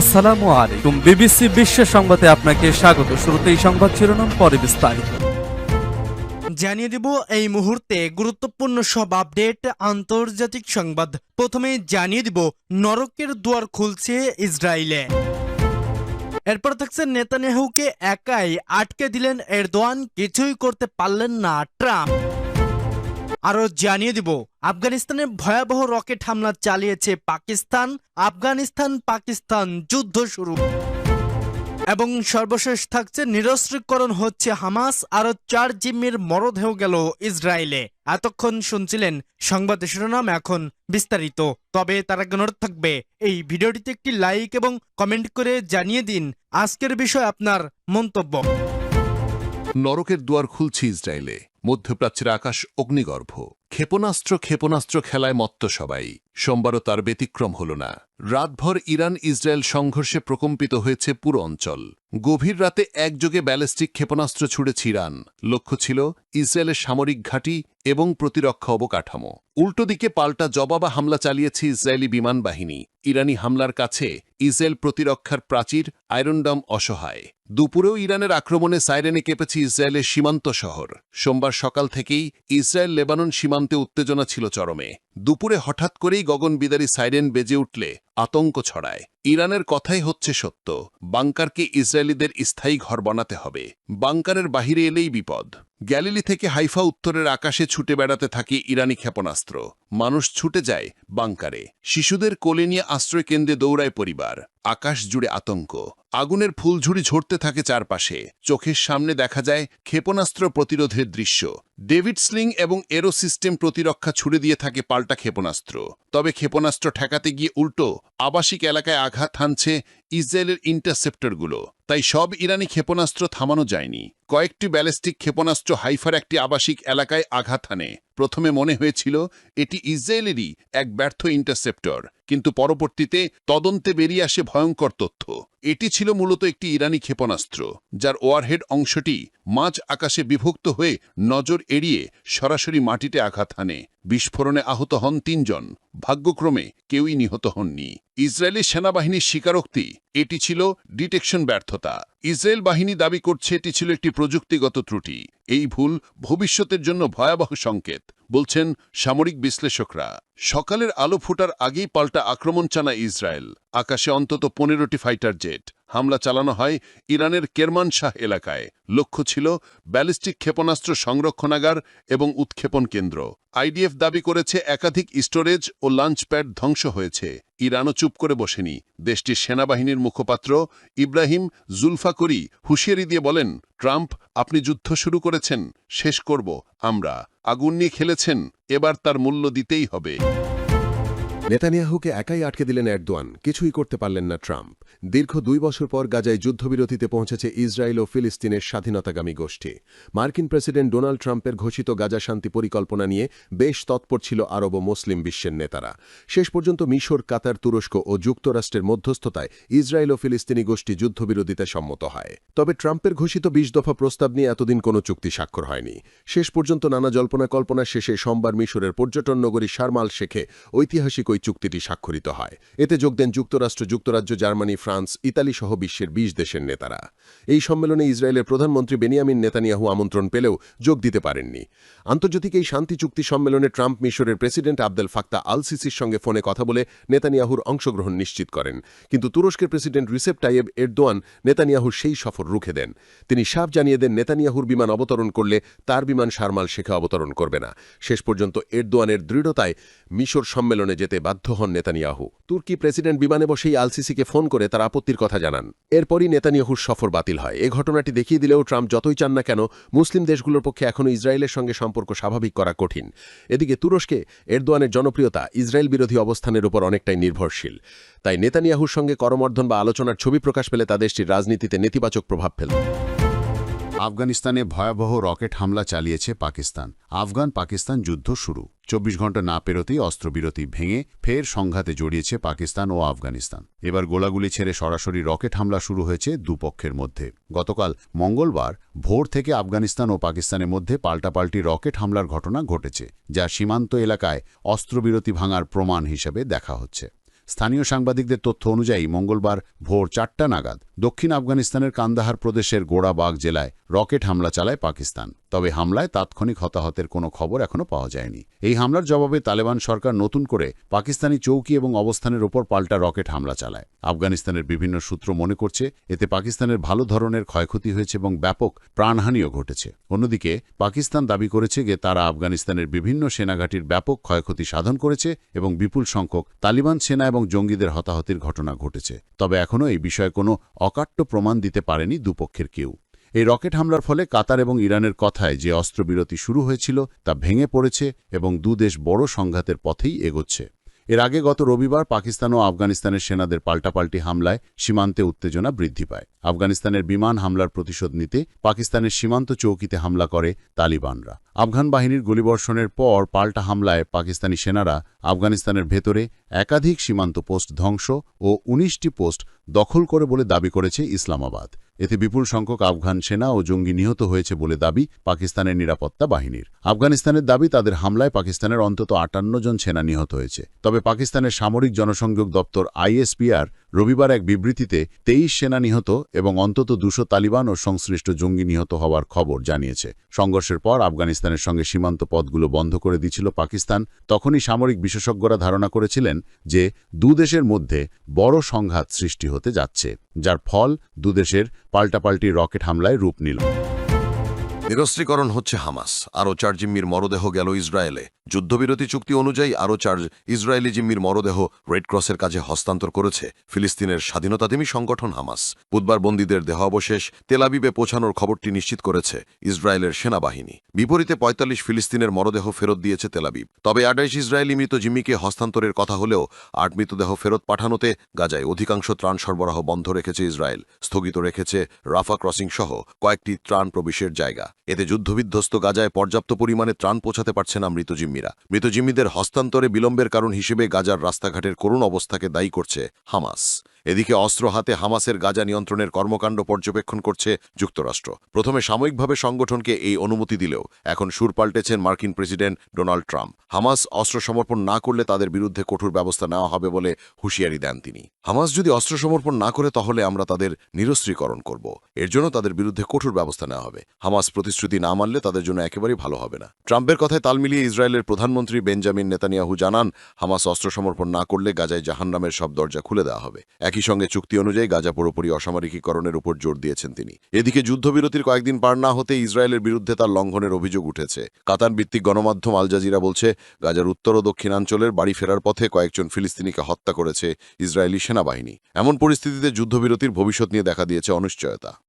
আসসালামু আলাইকুম। বিবিসি বিশ্ব সংবাদে আপনাকে স্বাগত। শুরুতেই সংবাদ শিরোনাম, পরে বিস্তারিত। জানিয়ে দেব, এই মুহূর্তে গুরুত্বপূর্ণ সব আপডেট, আন্তর্জাতিক সংবাদ। প্রথমে জানিয়ে দিব, নরকের দুয়ার খুলছে ইসরায়েলে। এরপর থাকছে নেতানিয়াহুকে একাই আটকে দিলেন এরদোয়ান। কিছুই করতে পারলেন না ট্রাম্প। আরও জানিয়ে দিব আফগানিস্তানে ভয়াবহ রকেট হামলা চালিয়েছে পাকিস্তান। আফগানিস্তান, পাকিস্তান, যুদ্ধ শুরু। এবং সর্বশেষ থাকছে, নিরস্ত্রীকরণ হচ্ছে হামাস। আরও চার জিম্মির মরদেহ গেল ইসরায়েলে। এতক্ষণ শুনছিলেন সংবাদ শিরোনাম, এখন বিস্তারিত। তবে তার আগে থাকবে, এই ভিডিওটিতে একটি লাইক এবং কমেন্ট করে জানিয়ে দিন। আজকের বিষয় আপনার মন্তব্য। নরকের দুয়ার খুলছে ইসরায়েলে। মধ্যপ্রাচ্যের আকাশ অগ্নিগর্ভ। ক্ষেপণাস্ত্র ক্ষেপণাস্ত্র খেলায় মত্ত সবাই। সোমবারও তার ব্যতিক্রম হল না। রাতভর ইরান ইসরায়েল সংঘর্ষে প্রকম্পিত হয়েছে পুরো অঞ্চল। গভীর রাতে একযোগে ব্যালিস্টিক ক্ষেপণাস্ত্র ছুড়েছে ইরান। লক্ষ্য ছিল ইসরায়েলের সামরিক ঘাঁটি এবং প্রতিরক্ষা অবকাঠামো। উল্টো দিকে পাল্টা জবাবা হামলা চালিয়েছে ইসরায়েলি বিমান বাহিনী। ইরানি হামলার কাছে ইসরায়েল প্রতিরক্ষার প্রাচীর আয়রনডম অসহায়। দুপুরেও ইরানের আক্রমণে সাইরেনে কেঁপেছে ইসরায়েলের সীমান্ত শহর। সোমবার সকাল থেকেই ইসরায়েল লেবানন সীমান্তে উত্তেজনা ছিল চরমে। দুপুরে হঠাৎ করেই গগন বিদারী সাইরেন বেজে উঠলে আতঙ্ক ছড়ায়। ইরানের কথাই হচ্ছে সত্য। বাংকারকে ইসরায়েলিদের স্থায়ী ঘর বানাতে হবে। বাংকারের বাহিরে এলেই বিপদ। গ্যালিলি থেকে হাইফা উত্তরের আকাশে ছুটে বেড়াতে থাকে ইরানি ক্ষেপণাস্ত্র। মানুষ ছুটে যায় বাংকারে। শিশুদের কোলে নিয়ে আশ্রয় কেন্দ্রে দৌড়ায় পরিবার। আকাশ জুড়ে আতঙ্ক। আগুনের ফুলঝুড়ি ঝরতে থাকে চারপাশে। চোখের সামনে দেখা যায় ক্ষেপণাস্ত্র প্রতিরোধের দৃশ্য। ডেভিড স্লিং এবং এরো সিস্টেম প্রতিরক্ষা ছুড়ে দিয়ে থাকে পাল্টা ক্ষেপণাস্ত্র। তবে ক্ষেপণাস্ত্র ঠেকাতে গিয়ে উল্টো আবাসিক এলাকায় আঘাত হানছে ইসরায়েলের ইন্টারসেপ্টরগুলো তাই সব ইরানি ক্ষেপণাস্ত্র থামানো যায়নি। কয়েকটি ব্যালিস্টিক ক্ষেপণাস্ত্র হাইফার একটি আবাসিক এলাকায় আঘাত হানে। প্রথমে মনে হয়েছিল, এটি ইসরায়েলেরই এক ব্যর্থ ইন্টারসেপ্টর, কিন্তু পরবর্তীতে তদন্তে বেরিয়ে আসে ভয়ঙ্কর তথ্য। এটি ছিল মূলত একটি ইরানি ক্ষেপণাস্ত্র, যার ওয়ারহেড অংশটি মাঝ আকাশে বিভক্ত হয়ে নজর এড়িয়ে সরাসরি মাটিতে আঘাত হানে। বিস্ফোরণে আহত হন তিনজন, ভাগ্যক্রমে কেউই নিহত হননি। ইসরায়েলি সেনাবাহিনীর স্বীকারোক্তি, এটি ছিল ডিটেকশন ব্যর্থতা। ইসরায়েল বাহিনী দাবি করছে এটি ছিল একটি প্রযুক্তিগত ত্রুটি। এই ভুল ভবিষ্যতের জন্য ভয়াবহ সংকেত, বলছেন সামরিক বিশ্লেষকরা। সকালের আলো ফুটার আগেই পাল্টা আক্রমণ চানা ইসরায়েল। আকাশে অন্তত পনেরোটি ফাইটার জেট। হামলা চালানো হয় ইরানের কেরমান শাহ এলাকায়। লক্ষ্য ছিল ব্যালিস্টিক ক্ষেপণাস্ত্র সংরক্ষণাগার এবং উৎক্ষেপণ কেন্দ্র। আইডিএফ দাবি করেছে একাধিক স্টোরেজ ও লঞ্চ প্যাড ধ্বংস হয়েছে। ইরানও চুপ করে বসেনি। দেশটির সেনাবাহিনীর মুখপাত্র ইব্রাহিম জুলফাকরি হুঁশিয়ারি দিয়ে বলেন, ট্রাম্প, আপনি যুদ্ধ শুরু করেছেন, শেষ করব আমরা। আগুন নিয়ে খেলেছেন, এবার তার মূল্য দিতেই হবে। নেতানিয়াহুকে একাই আটকে দিলেন এরদোয়ান। কিছুই করতে পারলেন না ট্রাম্প। দীর্ঘ দুই বছর পর গাজায় যুদ্ধবিরতিতে পৌঁছেছে ইসরায়েল ও ফিলিস্তিনের স্বাধীনতাগামী গোষ্ঠী। মার্কিন প্রেসিডেন্ট ডোনাল্ড ট্রাম্পের ঘোষিত গাজা শান্তি পরিকল্পনা নিয়ে বেশ তৎপর ছিল আরব ও মুসলিম বিশ্বের নেতারা। শেষ পর্যন্ত মিশর, কাতার, তুরস্ক ও যুক্তরাষ্ট্রের মধ্যস্থতায় ইসরায়েল ও ফিলিস্তিনি গোষ্ঠী যুদ্ধবিরতিতে সম্মত হয়। তবে ট্রাম্পের ঘোষিত বিশ দফা প্রস্তাব নিয়ে এতদিন কোনো চুক্তি স্বাক্ষর হয়নি। শেষ পর্যন্ত নানা জল্পনা কল্পনা শেষে সোমবার মিশরের পর্যটন নগরী শারমাল শেখে ঐতিহাসিক ওই চুক্তিটি স্বাক্ষরিত হয়। এতে যোগ দেন যুক্তরাষ্ট্র, যুক্তরাজ্য, জার্মানি, ফ্রান্স, ইতালি সহ বিশ্বের বিশ দেশের নেতারা। এই সম্মেলনে ইসরায়েলের প্রধানমন্ত্রী বেনিয়ামিন নেতানিয়াহু আমন্ত্রণ পেলেও যোগ দিতে পারেননি। আন্তর্জাতিক এই শান্তি চুক্তি সম্মেলনে ট্রাম্প মিশরের প্রেসিডেন্ট আবদেল ফাক্তা আল সিসির সঙ্গে ফোনে কথা বলে নেতানিয়াহুর অংশগ্রহণ নিশ্চিত করেন। কিন্তু তুরস্কের প্রেসিডেন্ট রিসেপ টাইয়েব এরদোয়ান নেতানিয়াহুর সেই সফর রুখে দেন। তিনি সাফ জানিয়ে দেন, নেতানিয়াহুর বিমান অবতরণ করলে তার বিমান শারমাল শেখে অবতরণ করবে না। শেষ পর্যন্ত এরদোয়ানের দৃঢ়তায় মিশর সম্মেলনে যেতে বাধ্য হন নেতানিয়াহু। তুর্কি প্রেসিডেন্ট বিমানে বসেই আলসিসিকে ফোন করে তার আপত্তির কথা জানান। এরপরই নেতানিয়াহুর সফর বাতিল হয়। এ ঘটনাটি দেখিয়ে দিলেও ট্রাম্প যতই চান না কেন, মুসলিম দেশগুলোর পক্ষে এখনও ইসরায়েলের সঙ্গে সম্পর্ক স্বাভাবিক করা কঠিন। এদিকে তুরস্কে এরদোয়ানের জনপ্রিয়তা ইসরায়েল বিরোধী অবস্থানের উপর অনেকটাই নির্ভরশীল। তাই নেতানিয়াহুর সঙ্গে করমর্ধন বা আলোচনার ছবি প্রকাশ পেলে তা দেশটির রাজনীতিতে নেতিবাচক প্রভাব ফেলবে। আফগানিস্তানে ভয়াবহ রকেট হামলা চালিয়েছে পাকিস্তান। আফগান পাকিস্তান যুদ্ধ শুরু। চব্বিশ ঘণ্টা না পেরোতেই অস্ত্রবিরতি ভেঙে ফের সংঘাতে জড়িয়েছে পাকিস্তান ও আফগানিস্তান। এবার গোলাগুলি ছেড়ে সরাসরি রকেট হামলা শুরু হয়েছে দুপক্ষের মধ্যে। গতকাল মঙ্গলবার ভোর থেকে আফগানিস্তান ও পাকিস্তানের মধ্যে পাল্টাপাল্টি রকেট হামলার ঘটনা ঘটেছে, যা সীমান্ত এলাকায় অস্ত্রবিরতি ভাঙার প্রমাণ হিসেবে দেখা হচ্ছে। স্থানীয় সাংবাদিকদের তথ্য অনুযায়ী মঙ্গলবার ভোর চারটা নাগাদ দক্ষিণ আফগানিস্তানের কান্দাহার প্রদেশের গোড়াবাগ জেলায় রকেট হামলা চালায় পাকিস্তান। তবে হামলায় তাৎক্ষণিক হতাহতের কোনো খবর এখনও পাওয়া যায়নি। এই হামলার জবাবে তালেবান সরকার নতুন করে পাকিস্তানি চৌকি এবং অবস্থানের ওপর পাল্টা রকেট হামলা চালায়। আফগানিস্তানের বিভিন্ন সূত্র মনে করছে, এতে পাকিস্তানের ভালো ধরনের ক্ষয়ক্ষতি হয়েছে এবং ব্যাপক প্রাণহানিও ঘটেছে। অন্যদিকে, পাকিস্তান দাবি করেছে যে তারা আফগানিস্তানের বিভিন্ন সেনাঘাটির ব্যাপক ক্ষয়ক্ষতি সাধন করেছে এবং বিপুল সংখ্যক তালিবান সেনা এবং জঙ্গিদের হতাহতির ঘটনা ঘটেছে। তবে এখনও এই বিষয়ে কোনো অকাট্য প্রমাণ দিতে পারেনি দুপক্ষের কেউ। এই রকেট হামলার ফলে কাতার এবং ইরানের কথায় যে অস্ত্রবিরতি শুরু হয়েছিল তা ভেঙে পড়েছে এবং দুদেশ বড় সংঘাতের পথেই এগোচ্ছে। এর আগে গত রবিবার পাকিস্তান ও আফগানিস্তানের সেনাদের পাল্টাপাল্টি হামলায় সীমান্তে উত্তেজনা বৃদ্ধি পায়। আফগানিস্তানের বিমান হামলার প্রতিশোধ নিতে পাকিস্তানের সীমান্ত চৌকিতে হামলা করে তালিবানরা। আফগান বাহিনীর গুলিবর্ষণের পর পাল্টা হামলায় পাকিস্তানি সেনারা আফগানিস্তানের ভেতরে একাধিক সীমান্ত পোস্ট ধ্বংস ও ১৯টি পোস্ট দখল করে বলে দাবি করেছে ইসলামাবাদ। এতে বিপুল সংখ্যক আফগান সেনা ও জঙ্গি নিহত হয়েছে বলে দাবি পাকিস্তানের নিরাপত্তা বাহিনীর। আফগানিস্তানের দাবি, তাদের হামলায় পাকিস্তানের অন্তত আটান্ন জন সেনা নিহত হয়েছে। তবে পাকিস্তানের সামরিক জনসংযোগ দপ্তর আইএসপিআর রবিবার এক বিবৃতিতে তেইশ সেনা নিহত এবং অন্তত দুশো তালিবান ও সংশ্লিষ্ট জঙ্গি নিহত হওয়ার খবর জানিয়েছে। সংঘর্ষের পর আফগানিস্তানের সঙ্গে সীমান্ত পথগুলো বন্ধ করে দিয়েছিল পাকিস্তান। তখনই সামরিক বিশেষজ্ঞরা ধারণা করেছিলেন যে দুদেশের মধ্যে বড় সংঘাত সৃষ্টি হতে যাচ্ছে, যার ফল দুদেশের পাল্টাপাল্টি রকেট হামলায় রূপ নিল। নিরস্ত্রীকরণ হচ্ছে হামাস। আরও চার জিম্মির মরদেহ গেল ইসরায়েলে। যুদ্ধবিরতি চুক্তি অনুযায়ী আরও চার ইসরায়েলি জিম্মির মরদেহ রেড ক্রসের কাছে হস্তান্তর করেছে। ফিলিস্তিনের স্বাধীনতাদেমী সংগঠন হামাস। বুধবার বন্দীদের দেহ অবশেষ তেলাবিবে পৌঁছানোর খবরটি নিশ্চিত করেছে ইসরায়েলের সেনাবাহিনী। বিপরীতে পঁয়তাল্লিশ ফিলিস্তিনের মরদেহ ফেরত দিয়েছে তেলাবিব তবে আঠাইশ ইসরায়েলি মৃত জিম্মিকে হস্তান্তরের কথা হলেও আট মৃতদেহ ফেরত পাঠানোতে গাজায় অধিকাংশ ত্রাণ সরবরাহ বন্ধ রেখেছে ইসরায়েল। স্থগিত রেখেছে রাফা ক্রসিং সহ কয়েকটি ত্রাণ প্রবেশের জায়গা। এতে যুদ্ধবিধ্বস্ত গাজায় পর্যাপ্ত পরিমাণে ত্রাণ পৌঁছাতে পারছে না মৃত জিম্মিরা। হস্তান্তরে বিলম্বের কারণ হিসেবে গাজার রাস্তাঘাটের করুণ অবস্থাকে দায়ী করছে হামাস। এদিকে অস্ত্র হাতে হামাসের গাজা নিয়ন্ত্রণের কর্মকাণ্ড পর্যবেক্ষণ করছে যুক্তরাষ্ট্র। প্রথমে সাময়িকভাবে সংগঠনকে এই অনুমতি দিলেও এখন সুর পাল্টেছেন মার্কিন প্রেসিডেন্ট ডোনাল্ড ট্রাম্প। হামাস অস্ত্র সমর্পণ না করলে তাদের বিরুদ্ধে কঠোর ব্যবস্থা নেওয়া হবে বলে হুঁশিয়ারি দেন তিনি। হামাস যদি অস্ত্র সমর্পণ না করে তাহলে আমরা তাদের নিরস্ত্রীকরণ করব। এর জন্য তাদের বিরুদ্ধে কঠোর ব্যবস্থা নেওয়া হবে। হামাস প্রতিশ্রুতি না মানলে তাদের জন্য একেবারেই ভালো হবে না। ট্রাম্পের কথায় তাল মিলিয়ে ইসরায়েলের প্রধানমন্ত্রী বেঞ্জামিন নেতানিয়াহু জানান, হামাস অস্ত্র সমর্পণ না করলে গাজায় জাহান্নামের সব দরজা খুলে দেওয়া হবে। একই সঙ্গে চুক্তি অনুযায়ী গাজা পুরোপুরি অসামরিকীকরণের উপর জোর দিয়েছেন তিনি। এদিকে যুদ্ধবিরতির কয়েকদিন পার না হতে ইসরায়েলের বিরুদ্ধে তার লঙ্ঘনের অভিযোগ উঠেছে। কাতার ভিত্তিক গণমাধ্যম আলজাজিরা বলছে, গাজার উত্তর ও দক্ষিণাঞ্চলের বাড়ি ফেরার পথে কয়েকজন ফিলিস্তিনিকে হত্যা করেছে ইসরায়েলি সেনাবাহিনী। এমন পরিস্থিতিতে যুদ্ধবিরতির ভবিষ্যৎ নিয়ে দেখা দিয়েছে অনিশ্চয়তা।